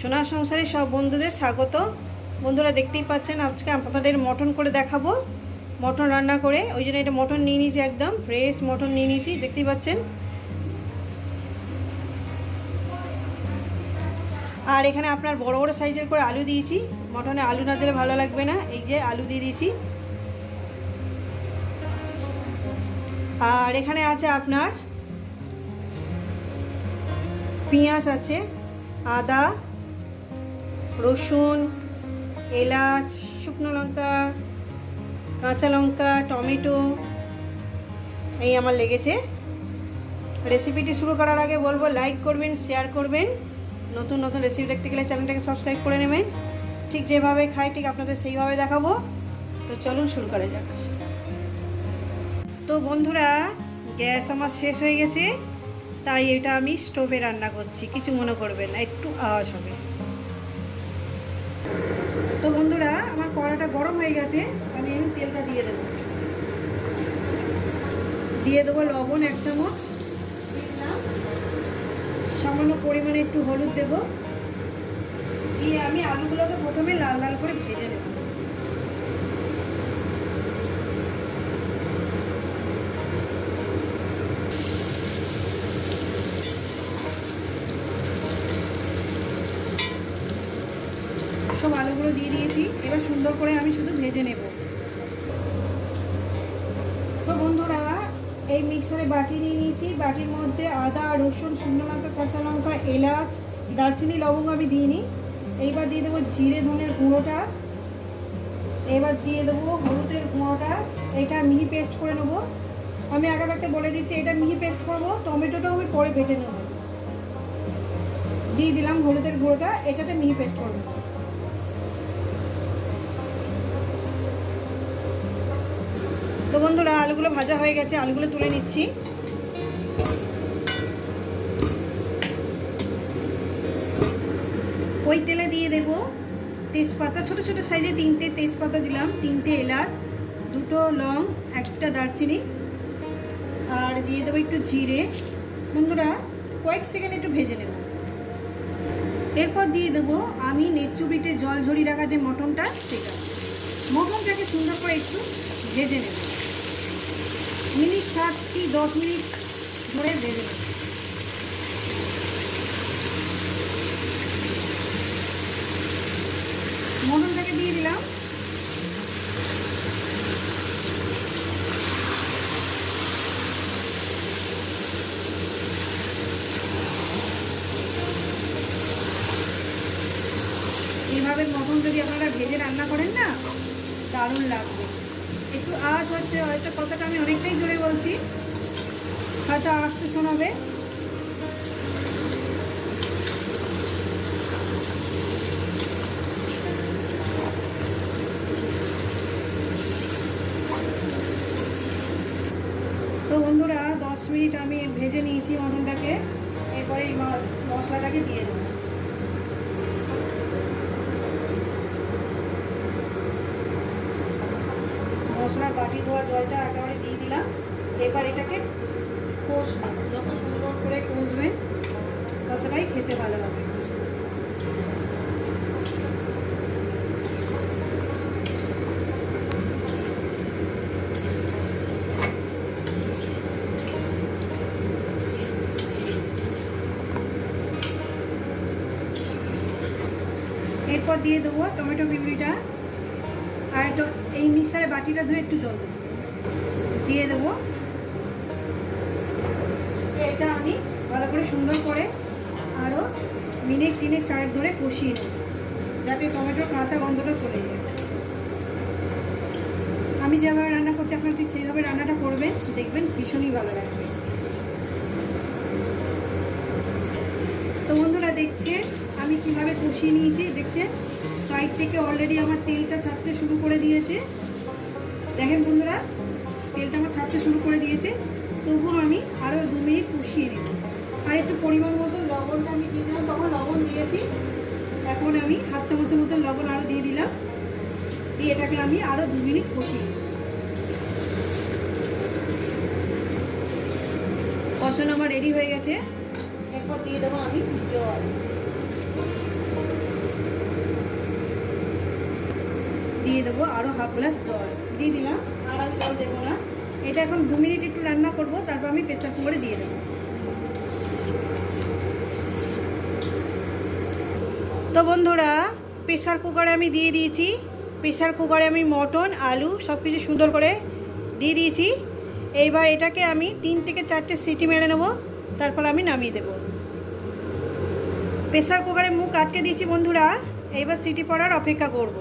সোনার সংসারে সব বন্ধুদের স্বাগত। বন্ধুরা দেখতেই পাচ্ছেন, আজকে আপনাদের মটন করে দেখাবো। মটন রান্না করে, ওই জন্য এটা মটন নিয়ে নিয়েছি একদম ফ্রেশ মটন নিয়ে নিয়েছি, দেখতেই পাচ্ছেন। আর এখানে আপনার বড় বড় সাইজের করে আলু দিয়েছি। মটনে আলু না দিলে ভালো লাগবে না, এই যে আলু দিয়ে দিয়েছি। আর এখানে আছে আপনার পেঁয়াজ আছে, আদা রসুন, এলাচ, শুকনো লঙ্কা, কাঁচা লঙ্কা, টমেটো, এই আমার লেগেছে। রেসিপিটি শুরু করার আগে বলব লাইক করবেন শেয়ার করবেন। নতুন নতুন রেসিপি দেখতে গেলে চ্যানেলটাকে সাবস্ক্রাইব করে নেবেন। ঠিক যেভাবে খাই, ঠিক আপনাদের সেইভাবে দেখাবো। তো চলুন শুরু করা যাক। তো বন্ধুরা, গ্যাস আমার শেষ হয়ে গেছে। তাই এটা আমি স্টোভে রান্না করছি। কিছু মনে করবেন না, একটু আওয়াজ হবে। গরম হয়ে গেছে, আমি আমি তেলটা দিয়ে দেবো। দিয়ে দেবো লবণ এক চামচ। সামান্য পরিমাণে একটু হলুদ দেবো। দিয়ে আমি আলুগুলোকে প্রথমে লাল লাল করে ভেজে নেব। সব আলুগুলো দিয়ে দিয়েছি। এবার সুন্দর করে আমি শুধু ভেজে নেব। তো বন্ধুরা, এই মিক্সারে বাটি নিয়ে নিয়েছি। বাটির মধ্যে আদা, রসুন, শুকনো লঙ্কা, কাঁচা লঙ্কা, এলাচ, দারচিনি, লবঙ্গ আমি দিইনি এইবার দিয়ে দেবো জিরে ধনের গুঁড়োটা। এবার দিয়ে দেবো হলুদের গুঁড়োটা। এটা মিহি পেস্ট করে নেব। আমি আগে থাকতে বলে দিচ্ছি, এটা মিহি পেস্ট করব। টমেটোটাও আমি পরে বেটে নেব। দিয়ে দিলাম হলুদের গুঁড়োটা। এটাতে মিহি পেস্ট করব। তো বন্ধুরা, আলুগুলো ভাজা হয়ে গেছে, আলুগুলো তুলে নিচ্ছি। ওই তেলে দিয়ে দেব তেজপাতা, ছোট ছোট সাইজে তিনটে তেজপাতা দিলাম, তিনটে এলাচ, দুটো লং, একটা দারচিনি, আর দিয়ে দেবো একটু জিরে। বন্ধুরা, কয়েক সেকেন্ড একটু ভেজে নেব। এরপর দিয়ে দেবো আমি নেচুবিটে জল ঝরিয়ে রাখা যে মটনটা, সেটা। মটনটাকে সুন্দর করে একটু ভেজে নেব। মিনিট সাত কি দশ মিনিট ধরে ভেজে নেব মটনটাকে দিয়ে দিলাম। এইভাবে মটন যদি আপনারা ভেজে রান্না করেন না, দারুণ লাগবে। একটু আওয়াজ হচ্ছে হয়তো কথাটা আমি অনেকটাই জোরে বলছি। হয়তো আসতে শোনাবে। তো বন্ধুরা, দশ মিনিট আমি ভেজে নিয়েছি মটনটাকে। এরপরে এই মশলাটাকে দিয়ে দেবো। মশলার বাটি ধোয়া জলটা একেবারে দিয়ে দিলাম। এবার এটাকে কষবে। যত সুন্দর করে কষবে, ততটাই খেতে ভালো হবে। এরপর দিয়ে দেবো টমেটো পিউরিটা আর এই মিক্সারে বাটিটা ধুয়ে একটু জল দেবো। দিয়ে দেবো। এটা আমি ভালো করে সুন্দর করে আরও মিনিট, তিনেক, চারেক ধরে কষিয়ে নেব, যাতে টমেটোর কাঁচা গন্ধটা চলে যায়। আমি যেভাবে রান্না করছি, আপনারা ঠিক সেইভাবে রান্নাটা করবেন, দেখবেন ভীষণই ভালো লাগবে। তো বন্ধুরা দেখছে আমি কীভাবে কষিয়ে নিয়েছি দেখছে সাইড থেকে অলরেডি আমার তেলটা ছাড়তে শুরু করে দিয়েছে। দেখেন বন্ধুরা, তেলটা আমার ছাড়তে শুরু করে দিয়েছে। তবুও আমি আরও দু মিনিট কষিয়ে নেব। আর একটু পরিমাণ মতো লবণটা আমি দিলাম। তখন লবণ দিয়েছি। এখন আমি হাফ চামচের মতো লবণ আরও দিয়ে দিলাম। দিয়ে এটাকে আমি আরও দু মিনিট কষিয়ে কষানো আমার রেডি হয়ে গেছে। এরপর দিয়ে দেবো আমি জল। দিয়ে দেবো আরও হাফ গ্লাস জল। দিয়ে দিলাম, আর আর জল দেবো না। এটা এখন দু মিনিট একটু রান্না করব, তারপর আমি প্রেসার কুকারে দিয়ে দেবো। তো বন্ধুরা প্রেসার কুকারে আমি দিয়ে দিয়েছি। প্রেশার কুকারে আমি মটন, আলু সব কিছু সুন্দর করে দিয়ে দিয়েছি। এইবার এটাকে আমি তিন থেকে চারটে সিটি মেরে নেব, তারপর আমি নামিয়ে দেবো। প্রেসার কুকারে মুখ আটকে দিয়েছি বন্ধুরা, এইবার সিটি পড়ার অপেক্ষা করব।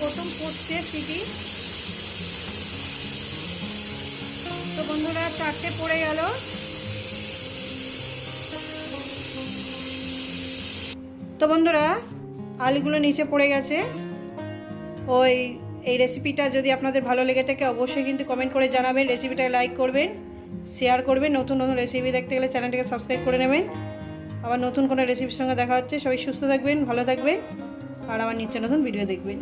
প্রথম পড়ছে সিটি তো বন্ধুরা, চারটে পড়ে গেল। তো বন্ধুরা, আলুগুলো নিচে পড়ে গেছে। ওই, এই রেসিপিটা যদি আপনাদের ভালো লেগে থাকে, অবশ্যই কিন্তু কমেন্ট করে জানাবেন রেসিপিটা লাইক করবেন শেয়ার করবেন, নতুন নতুন রেসিপি দেখতে গেলে চ্যানেলটাকে সাবস্ক্রাইব করে নেবেন। আবার নতুন কোনো রেসিপির সঙ্গে দেখা হচ্ছে, সবাই সুস্থ থাকবেন, ভালো থাকবেন, আর আমার নিত্য নতুন ভিডিও দেখবেন।